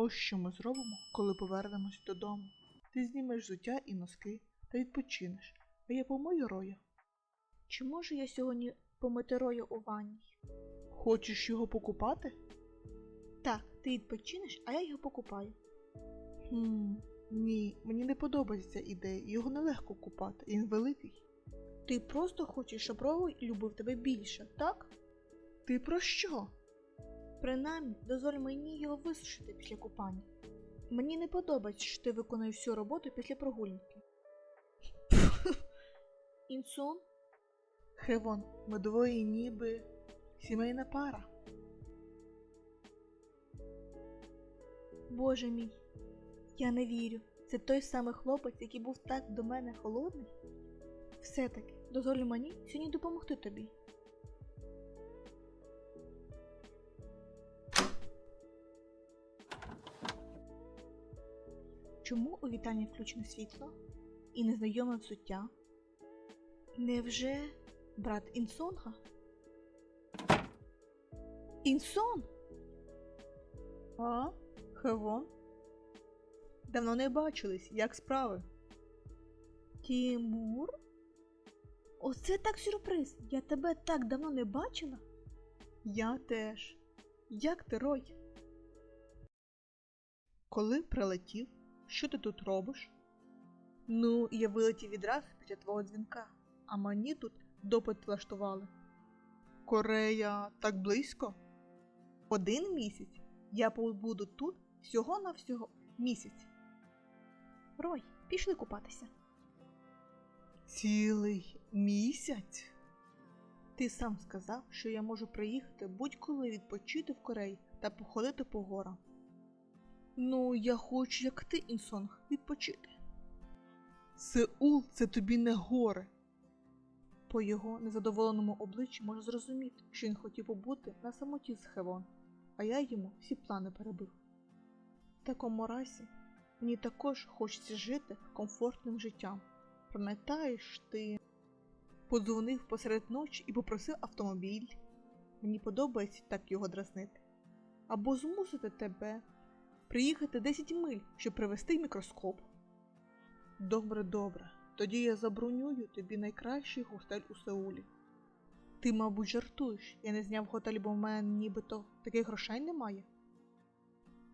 Ось що ми зробимо, коли повернемось додому. Ти знімеш взуття і носки та відпочинеш, а я помию роя. Чи можу я сьогодні помити рою у ванні? Хочеш його покупати? Так, ти відпочинеш, а я його покупаю. Хм, ні, мені не подобається ця ідея, його нелегко купати, він великий. Ти просто хочеш, щоб Рой любив тебе більше, так? Ти про що? Принаймні, дозволь мені його висушити після купання. Мені не подобається, що ти виконуєш всю роботу після прогулянки. Інсун? Хевон, ми двоє ніби сімейна пара. Боже мій, я не вірю. Це той самий хлопець, який був так до мене холодний. Все-таки, дозволь мені сьогодні допомогти тобі. Чому у вітальні включене світло і незнайоме взуття? Невже брат Інсонга? Інсон? А? Хевон? Давно не бачились, як справи? Тімур? Оце так сюрприз. Я тебе так давно не бачила. Я теж. Як ти, Рой? Коли прилетів, що ти тут робиш? Ну, я вилетів відразу після твого дзвінка, а мені тут допит влаштували. Корея так близько? Один місяць я побуду тут всього на всього місяць. Рой, пішли купатися. Цілий місяць? Ти сам сказав, що я можу приїхати будь-коли відпочити в Кореї та походити по горам. Ну, я хочу, як ти, Інсонг, відпочити. Сеул це тобі не гори. По його незадоволеному обличчі можна зрозуміти, що він хотів побути на самоті з Хевон, а я йому всі плани перебив. В такому разі мені також хочеться жити комфортним життям. Пам'ятаєш, ти подзвонив посеред ночі і попросив автомобіль. Мені подобається так його дразнити. Або змусити тебе приїхати 10 миль, щоб привезти мікроскоп. Добре, добре. Тоді я забронюю тобі найкращий готель у Сеулі. Ти, мабуть, жартуєш, я не зняв готель, бо в мене нібито таких грошей немає.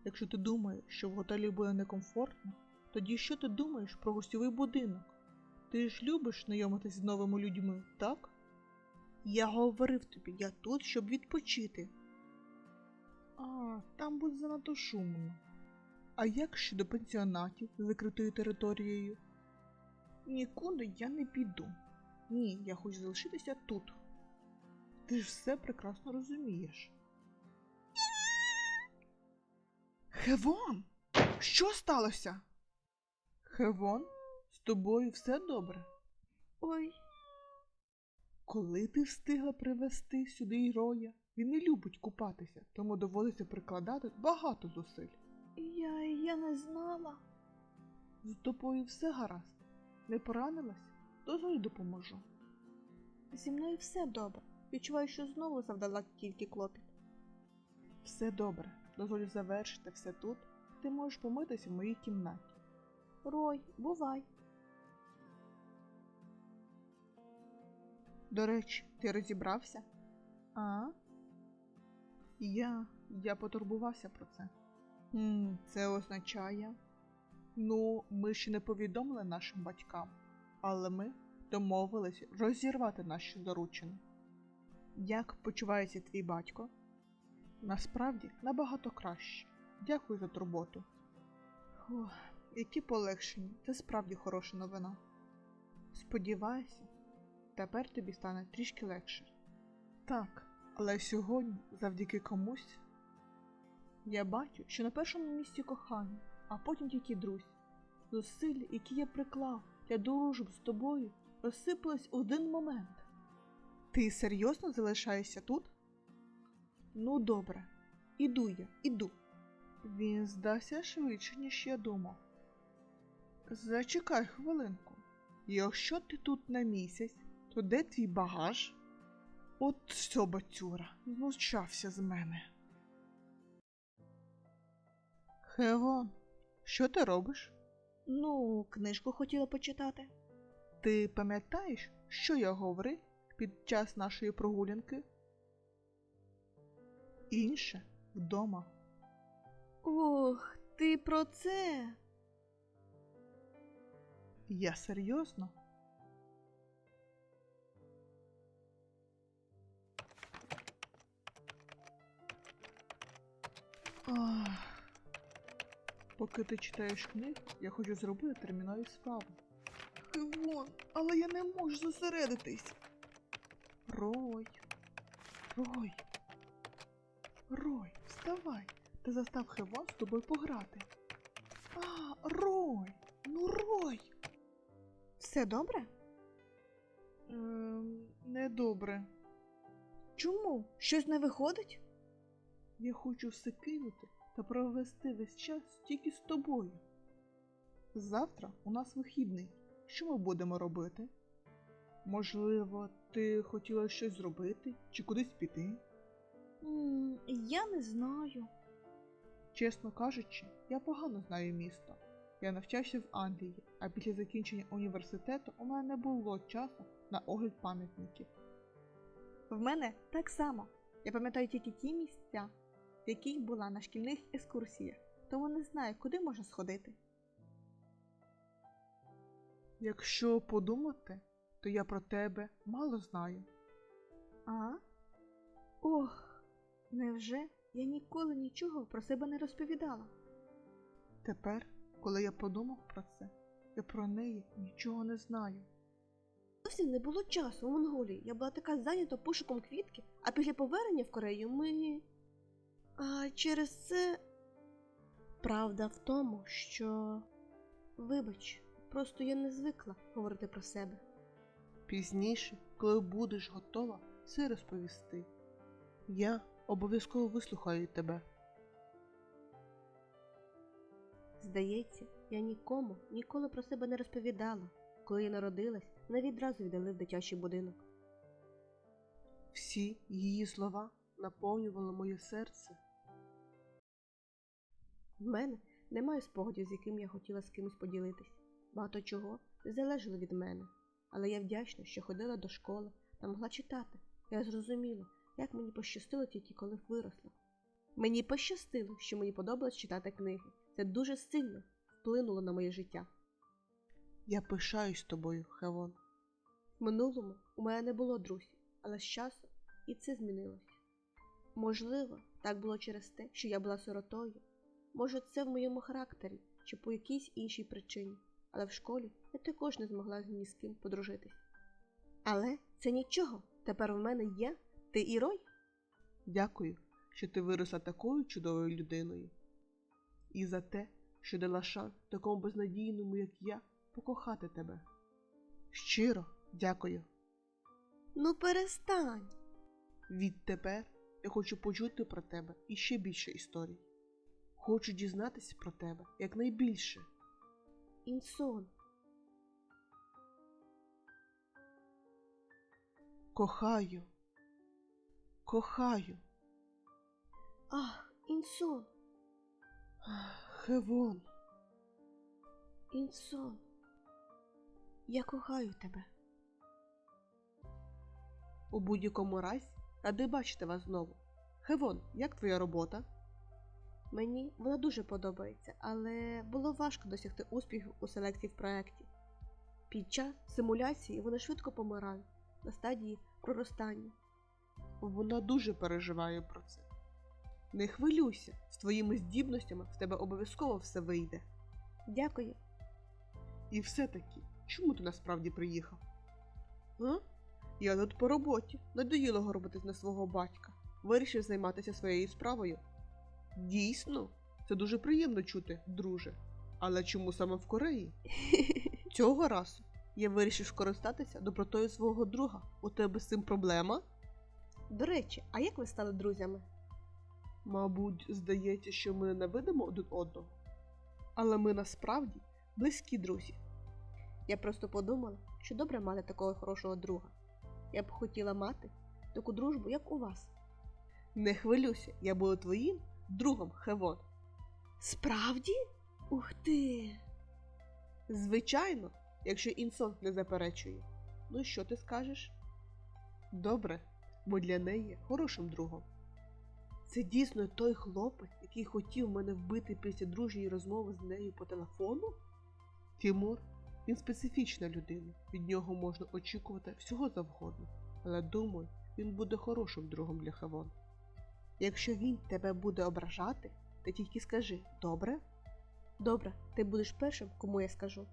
Якщо ти думаєш, що в готелі буде некомфортно, тоді що ти думаєш про гостьовий будинок? Ти ж любиш знайомитись з новими людьми, так? Я говорив тобі, я тут, щоб відпочити. А, там буде занадто шумно. А як щодо пенсіонатів з закритою територією? Нікуди я не піду. Ні, я хочу залишитися тут. Ти ж все прекрасно розумієш. Хевон! Що сталося? Хевон, з тобою все добре? Ой, Коли ти встигла привезти сюди роя? Він не любить купатися, тому доводиться прикладати багато зусиль. Я, я не знала. З тобою все гаразд. Не поранилась? Дозволь допоможу. Зі мною все добре. Відчуваю, що знову завдала тільки клопіт. Все добре. Дозволю завершити все тут. Ти можеш помитися в моїй кімнаті. Рой, бувай. До речі, ти розібрався? А? Я. Я потурбувався про це. Це означає. Ну, ми ще не повідомили нашим батькам, але ми домовились розірвати наші заручини. Як почувається твій батько? Насправді набагато краще. Дякую за турботу. Фух, які полегшення, це справді хороша новина. Сподіваюся, тепер тобі стане трішки легше. Так, але сьогодні, завдяки комусь, я бачу, що на першому місці кохання, а потім тільки друзі. Зусилля, які я приклав для дружби з тобою, розсипались один момент. Ти серйозно залишаєшся тут? Ну, добре, іду я, іду. Він здався швидше, ніж я думав. Зачекай хвилинку. Якщо ти тут на місяць, то де твій багаж? От що, бацюра, знущався з мене. Хевон, що ти робиш? Ну, книжку хотіла почитати. Ти пам'ятаєш, що я говорив під час нашої прогулянки? Інше вдома. Ох, ти про це. Я серйозно? Ах. Поки ти читаєш книгу, я хочу зробити термінові справи. Хивон, але я не можу зосередитись. Рой. Рой. Рой, вставай. Ти застав Хевон з тобою пограти. А, Рой! Ну, Рой! Все добре? Ем, недобре. Чому? Щось не виходить? Я хочу все кинути та провести весь час тільки з тобою. Завтра у нас вихідний. Що ми будемо робити? Можливо, ти хотіла щось зробити чи кудись піти? М, я не знаю. Чесно кажучи, я погано знаю місто. Я навчався в Англії, а після закінчення університету у мене не було часу на огляд пам'ятників. В мене так само. Я пам'ятаю тільки ті місця, в яких була на шкільних екскурсіях, тому не знаю, куди можна сходити. Якщо подумати, то я про тебе мало знаю. А? Ох, невже я ніколи нічого про себе не розповідала? Тепер, коли я подумав про це, я про неї нічого не знаю. Зовсім не було часу у Монголії. Я була така зайнята пошуком квітки, а після повернення в Корею ми. А через це. Правда в тому, що. Вибач, просто я не звикла говорити про себе. Пізніше, коли будеш готова все розповісти, я обов'язково вислухаю тебе. Здається, я нікому ніколи про себе не розповідала. Коли я народилась, мене відразу віддали в дитячий будинок. Всі її слова наповнювали моє серце. В мене немає спогадів, з яким я хотіла з кимось поділитись. Багато чого не залежало від мене, але я вдячна, що ходила до школи та могла читати. Я зрозуміла, як мені пощастило тільки коли виросла. Мені пощастило, що мені подобалось читати книги. Це дуже сильно вплинуло на моє життя. Я пишаюсь тобою, Хевон. В минулому у мене не було друзів, але з часом і це змінилося. Можливо, так було через те, що я була сиротою. Може, це в моєму характері чи по якійсь іншій причині, але в школі я також не змогла ні з ким подружитись. Але це нічого. Тепер в мене є ти і Рой. Дякую, що ти виросла такою чудовою людиною. І за те, що дала шанс такому безнадійному, як я, покохати тебе. Щиро дякую. Ну перестань. Відтепер я хочу почути про тебе іще більше історій. Хочу дізнатися про тебе якнайбільше. Інсон. Кохаю. Кохаю. Ах, Інсон, Хевон. Інсон. Я кохаю тебе. У будь-якому разі радий бачити вас знову. Хевон, як твоя робота? Мені вона дуже подобається, але було важко досягти успіху у селекції в проєкті. Під час симуляції вони швидко помирають на стадії проростання. Вона дуже переживає про це. Не хвилюйся, з твоїми здібностями в тебе обов'язково все вийде. Дякую. І все-таки, чому ти насправді приїхав? А? Я тут по роботі, надоїло горбатись на свого батька. Вирішив займатися своєю справою. Дійсно, це дуже приємно чути, друже. Але чому саме в Кореї? Цього разу я вирішив скористатися добротою свого друга. У тебе з цим проблема? До речі, а як ви стали друзями? Мабуть, здається, що ми ненавидимо один одного. Але ми насправді близькі друзі. Я просто подумала, що добре мати такого хорошого друга. Я б хотіла мати таку дружбу, як у вас. Не хвилюйся, я буду твоїм другом Хевон. Справді? Ух ти. Звичайно, якщо Інсон не заперечує. Ну що ти скажеш? Добре, бо для неї є хорошим другом. Це дійсно той хлопець, який хотів мене вбити після дружньої розмови з нею по телефону? Тімур, він специфічна людина, від нього можна очікувати всього завгодно, але думаю, він буде хорошим другом для Хавон. Якщо він тебе буде ображати, ти тільки скажи, добре? Добре, ти будеш першим, кому я скажу.